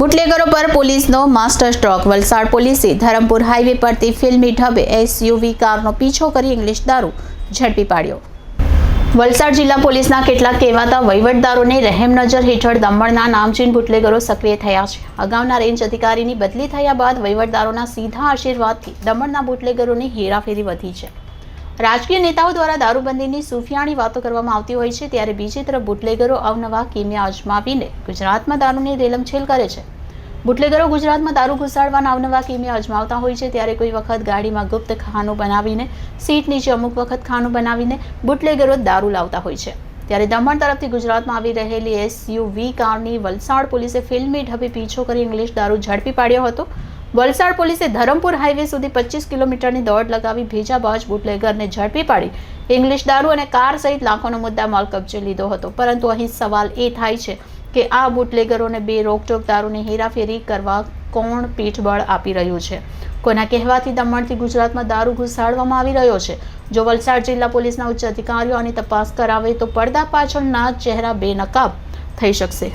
બુટલેગરો પર પોલીસનો master stroke. Valsad પોલીસે ધરમપુર હાઈવે પરથી ફિલ્મી ઢબે એસયુવી કારનો પીછો કરી ઇંગ્લિશ દારૂ ઝડપી પાડ્યો. વલસાડ જિલ્લા પોલીસના કેટલાક કહેવાતા વહીવટદારોને રહેમ નજર હેઠળ દમણના નામચીન બુટલેગરો સક્રિય થયા છે. અગાઉના રેન્જ અધિકારીની બદલી થયા બાદ વહીવટદારોના સીધા આશીર્વાદથી દમણના બુટલેગરોની હેરાફેરી વધી છે. રાજકીય નેતાઓ દ્વારા દારૂબંધીની સુફિયાણી વાતો કરવામાં આવતી હોય છે, ત્યારે બીજી તરફ બુટલેગરો અવનવા કિમિયા અજમાવીને ગુજરાતમાં દારૂની રેલમછેલ કરે છે. બુટલેગરો ગુજરાતમાં દારૂ ઘુસાડવાના અવનવા કિમિયા અજમાવતા હોય છે, ત્યારે કોઈ વખત ગાડીમાં ગુપ્ત ખાનું બનાવીને, સીટ નીચે અમુક વખત ખાનું બનાવીને બુટલેગરો દારૂ લાવતા હોય છે. ત્યારે દમણ તરફથી ગુજરાતમાં આવી રહેલી એસયુવી કારની વલસાડ પોલીસે ફિલ્મી ઢબે પીછો કરી ઇંગ્લિશ દારૂ ઝડપી પાડ્યો હતો. વલસાડ પોલીસે ધરમપુર હાઈવે સુધી પચીસ કિલોમીટરની દોડ લગાવી ભેજાબાજ બુટલેગરને ઝડપી પાડી ઇંગ્લિશ દારૂ અને કાર સહિત લાખોનો મુદ્દા માલ કબજે લીધો હતો. પરંતુ અહીં સવાલ એ થાય છે કે આ બુટલેગરોને બે રોકટોક દારૂની હેરાફેરી કરવા કોણ પીઠબળ આપી રહ્યું છે? કોના કહેવાથી દમણથી ગુજરાતમાં દારૂ ઘુસાડવામાં આવી રહ્યો છે? જો વલસાડ જિલ્લા પોલીસના ઉચ્ચ અધિકારીઓ આની તપાસ કરાવે તો પડદા પાછળના ચહેરા બેનકાબ થઈ શકશે.